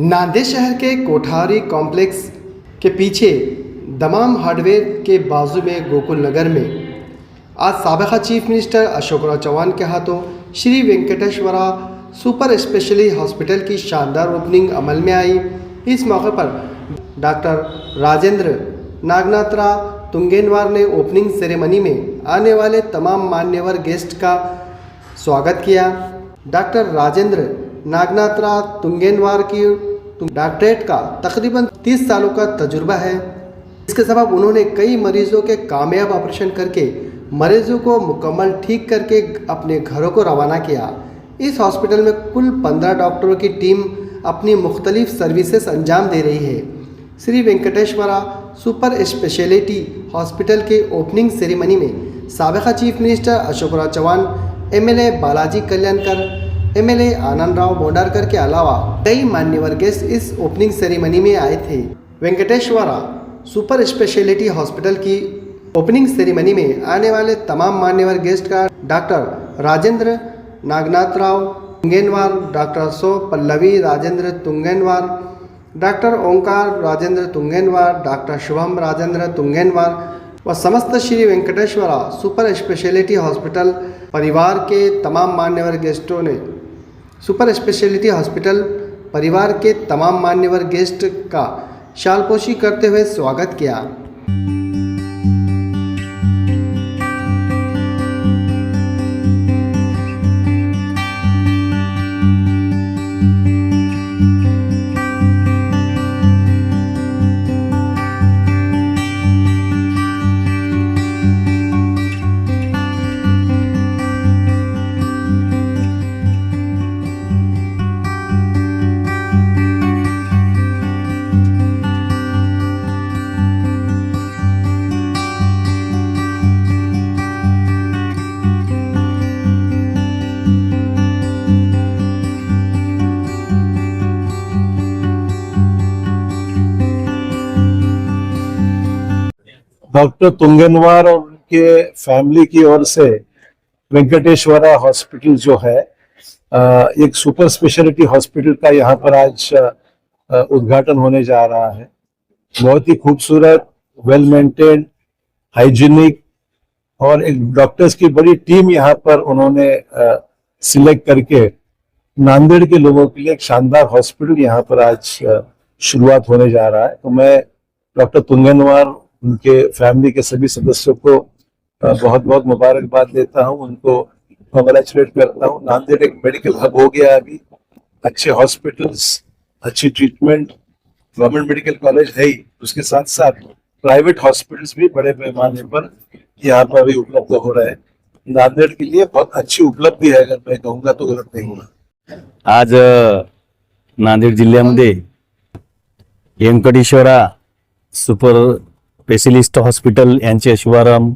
नांदेड़ शहर के कोठारी कॉम्प्लेक्स के पीछे दमाम हार्डवेयर के बाजू में गोकुल नगर में आज सबका चीफ मिनिस्टर अशोक राव चौहान के हाथों Shri Venkateshwara super specially hospital की शानदार ओपनिंग अमल में आई। इस मौके पर डॉक्टर राजेंद्र नागनाथरा तुंगेनवार ने ओपनिंग सेरेमनी में आने वाले तमाम मान्यवर गेस्ट का स्वागत किया। डॉक्टर राजेंद्र नागनाथरा तुंगेनवार की डॉक्टरेट का तकरीबन 30 सालों का तजुर्बा है। इसके सबब उन्होंने कई मरीजों के कामयाब ऑपरेशन करके मरीजों को मुकम्मल ठीक करके अपने घरों को रवाना किया। इस हॉस्पिटल में कुल 15 डॉक्टरों की टीम अपनी मुख्तलिफ़ सर्विसेज़ अंजाम दे रही है। Shri Venkateshwara super speciality hospital के ओपनिंग सेरेमनी में सबका chief minister Ashokrao Chauhan, MLA Balaji Kalyankar MLA Anand Rao Bondarkar के अलावा कई मान्यवर गेस्ट इस ओपनिंग सेरेमनी में आए थे। वेंकटेश्वरा, सुपर स्पेशलिटी हॉस्पिटल की ओपनिंग सेरेमनी में आने वाले तमाम मान्यवर गेस्ट का डॉक्टर राजेंद्र नागनाथ राव तुंगेनवार डॉक्टर सो पल्लवी राजेंद्र तुंगेनवार, डॉक्टर ओंकार राजेंद्र तुंगेनवार, डॉक्टर शुभम राजेंद्र तुंगेनवार व समस्त Shri Venkateshwara super speciality hospital परिवार के तमाम मान्यवर गेस्टों ने सुपर स्पेशलिटी हॉस्पिटल परिवार के तमाम मान्यवर गेस्ट का शालपोशी करते हुए स्वागत किया। डॉक्टर तुंगनवार और उनके फैमिली की ओर से वेंकटेश्वरा हॉस्पिटल जो है एक सुपर स्पेशलिटी हॉस्पिटल का यहाँ पर आज उद्घाटन होने जा रहा है। बहुत ही खूबसूरत वेल मेंटेन हाइजीनिक और एक डॉक्टर्स की बड़ी टीम यहाँ पर उन्होंने सिलेक्ट करके नांदेड़ के लोगों के लिए एक शानदार हॉस्पिटल यहाँ पर आज शुरुआत होने जा रहा है। तो मैं डॉक्टर तुंगनवार उनके फैमिली के सभी सदस्यों को बहुत बहुत मुबारकबाद देता हूँ उनको कंग्रेचुलेट करता हूँ। नांदेड़ एक मेडिकल हब हो गया अभी। अच्छे हॉस्पिटल्स अच्छी ट्रीटमेंट गवर्नमेंट मेडिकल कॉलेज है ही। उसके साथ साथ प्राइवेट हॉस्पिटल्स भी बड़े पैमाने पर यहाँ पर अभी उपलब्ध हो रहे हैं। नांदेड़ के लिए बहुत अच्छी उपलब्धि है अगर मैं कहूँगा तो गलत नहीं होगा। आज नांदेड जिल्ह्यामध्ये व्यंकटेश्वरा सुपर स्पेशलिस्ट हॉस्पिटल यांचे शुभारंभ.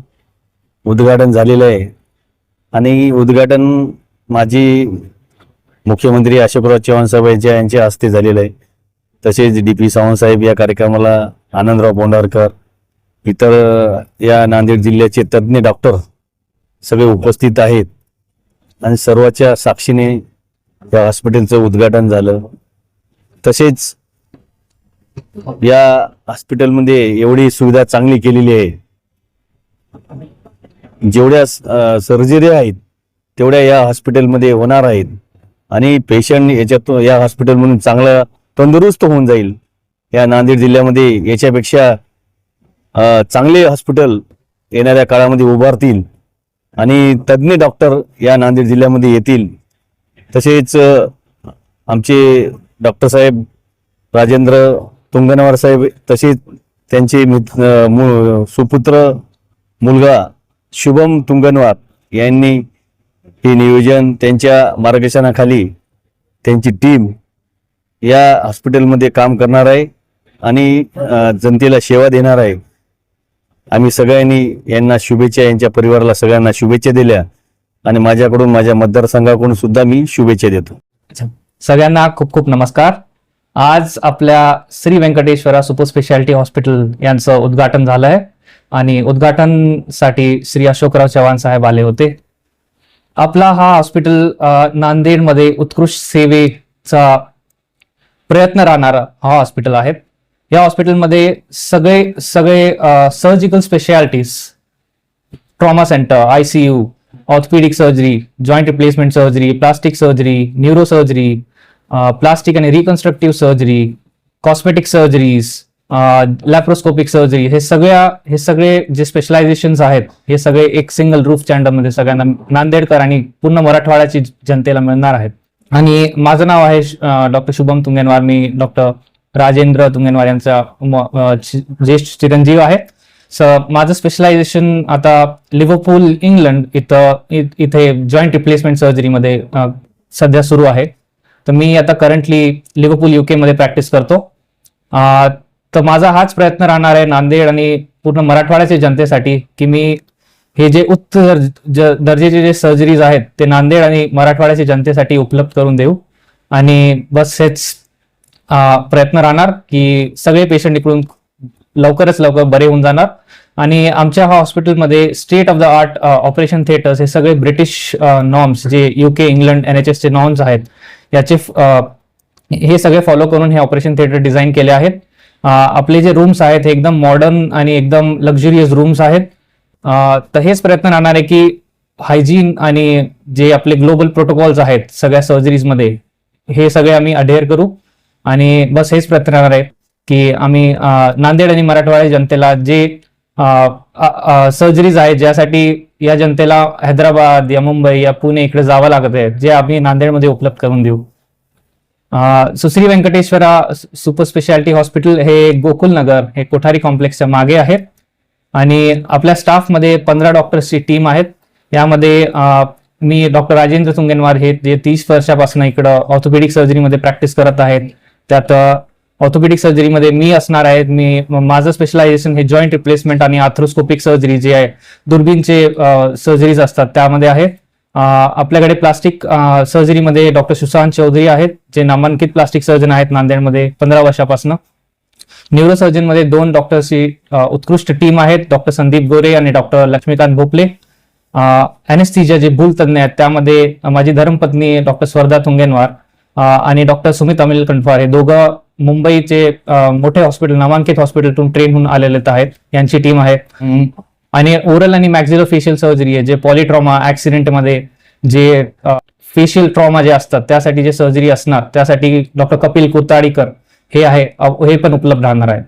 उद्घाटन झालेलं आहे. आणि उद्घाटन माजी मुख्यमंत्री अशोकराव चव्हाण साहेब यांच्या यांच्या हस्ते झालेलं आहे. तसेच डी पी सावंत साहेब या कार्यक्रमाला आनंदराव बोंडारकर इतर या नांदेड जिल्ह्याचे तज्ज्ञ डॉक्टर सगळे उपस्थित आहेत. आणि सर्वाच्या साक्षीने या हॉस्पिटलचं उद्घाटन झालं. तसेच या हॉस्पिटलमध्ये एवढी सुविधा चांगली केलेली आहे. जेवढ्या सर्जरी आहेत तेवढ्या या हॉस्पिटलमध्ये होणार आहेत. आणि पेशंट याच्यातून या हॉस्पिटलमधून चांगला तंदुरुस्त होऊन जाईल. या नांदेड जिल्ह्यामध्ये याच्यापेक्षा चांगले हॉस्पिटल येणाऱ्या काळामध्ये उभारतील. आणि तज्ज्ञ डॉक्टर या नांदेड जिल्ह्यामध्ये येतील. तसेच आमचे डॉक्टर साहेब राजेंद्र तुंगनवार साहेब तसेच त्यांचे मु- सुपुत्र मुलगा शुभम तुंगनवार यांनी हे नियोजन त्यांच्या मार्गदर्शनाखाली त्यांची टीम या हॉस्पिटलमध्ये काम करणार आहे आणि जनतेला सेवा देणार आहे. आम्ही सगळ्यांनी यांना शुभेच्छा यांच्या परिवाराला सगळ्यांना शुभेच्छा दिल्या आणि माझ्याकडून माझ्या मतदारसंघाकडून सुद्धा मी शुभेच्छा देतो. सगळ्यांना खूप खूप नमस्कार. आज आपल्या Shri Vyankateshwara super speciality hospital यांचं उद्घाटन झालं आहे आणि उद्घाटनसाठी श्री अशोकराव चव्हाण साहेब आले होते. आपला हा हॉस्पिटल नांदेडमध्ये उत्कृष्ट सेवेचा प्रयत्न राहणारा हा हॉस्पिटल आहे. या हॉस्पिटलमध्ये सगळे सगळे surgical specialities trauma centre ICU orthopaedic surgery joint replacement surgery plastic surgery neuro surgery plastic आणि reconstructive surgery cosmetic surgeries laparoscopic surgery हे सगळ्या हे सगळे जे स्पेशलायझेशन आहेत हे सगळे एक सिंगल रूफमध्ये सगळ्यांना नांदेडकर आणि पूर्ण मराठवाड्याची जनतेला मिळणार आहेत. आणि माझं नाव आहे डॉक्टर शुभम तुंगेनवार. मी डॉक्टर राजेंद्र तुंगेनवार यांचा ज्येष्ठ चिरंजीव आहे. स माझं स्पेशलायझेशन आता लिव्हरपूल इंग्लंड इथं इथे जॉईंट रिप्लेसमेंट सर्जरीमध्ये सध्या सुरू आहे. तर मी आता करंटली लिव्हरपूल युके मध्ये प्रॅक्टिस करतो. तर माझा हाच प्रयत्न राहणार आहे नांदेड आणि पूर्ण मराठवाड्याच्या जनतेसाठी की मी हे जे उच्च दर्जेचे जे सर्जरीज आहेत ते नांदेड आणि मराठवाड्याच्या जनतेसाठी उपलब्ध करून देऊ. आणि बस हेच प्रयत्न राहणार की सगळे पेशंट इकडून लवकरच लवकर बरे होऊन जाणार. आणि आमच्या हा हॉस्पिटलमध्ये state of the art operation theatres हे सगळे ब्रिटिश नॉर्म्स जे युके इंग्लंड एन एच एसचे नॉर्म्स आहेत. याचे हे सगळे फॉलो करून हे ऑपरेशन थिएटर डिझाईन केले आहेत. आपले जे रूम्स आहेत हे एकदम मॉडर्न आणि एकदम लक्झुरियस रूम्स आहेत. तर हेच प्रयत्न राहणार आहे की हायजीन आणि जे आपले ग्लोबल प्रोटोकॉल्स आहेत सगळ्या सर्जरीजमध्ये हे सगळे आम्ही अडेअर करू. आणि बस हेच प्रयत्न राहणार आहे की आम्ही नांदेड आणि मराठवाडा जनतेला जे सर्जरीज आहेत ज्यासाठी या जनतेला हैदराबाद या मुंबई या पुणे इकडे जावं लागत आहे जे आम्ही नांदेडमध्ये उपलब्ध करून देऊ. Sushri Vyankateshwara super speciality hospital हे गोकुल नगर हे कोठारी कॉम्प्लेक्सच्या मागे आहे. आणि आपल्या स्टाफमध्ये पंधरा डॉक्टर्सची टीम आहेत. यामध्ये मी डॉक्टर राजेंद्र तुंगेनवार हे जे तीस वर्षापासून इकडं ऑर्थोपेडिक सर्जरीमध्ये प्रॅक्टिस करत आहेत. त्यात ऑर्थोपेडिक सर्जरीमध्ये मी असणार आहे. मी माझं स्पेशलायझेशन हे जॉईंट रिप्लेसमेंट आणि आर्थ्रोस्कोपिक सर्जरी जे आहे दुर्बीनचे सर्जरीज असतात. त्यामध्ये आहे आपल्याकडे प्लास्टिक सर्जरीमध्ये डॉक्टर सुशांत चौधरी आहेत जे नामांकित प्लास्टिक सर्जन आहेत नांदेडमध्ये पंधरा वर्षापासून. न्यूरोसर्जनमध्ये दोन डॉक्टरची उत्कृष्ट टीम आहेत डॉक्टर संदीप गोरे आणि डॉक्टर लक्ष्मीकांत भोपले. अनेस्थिजिया जे भूल तज्ज्ञ आहेत त्यामध्ये माझी धर्मपत्नी डॉक्टर स्वर्धा तुंगेनवार आणि डॉक्टर सुमित अमिल कंठवार हे दोघं मुंबईचे मोठे हॉस्पिटल नामांकित हॉस्पिटलतून ट्रेन होऊन आलेले आहेत. यांची टीम आहे. आणि ओरल आणि मॅक्झिलो फेशियल सर्जरी आहे जे पॉलिट्रॉमा ऍक्सिडेंटमध्ये जे फेशियल ट्रॉमा जे असतात त्यासाठी जे सर्जरी असणार त्यासाठी डॉक्टर कपिल कुताडीकर हे आहे हे पण उपलब्ध राहणार आहे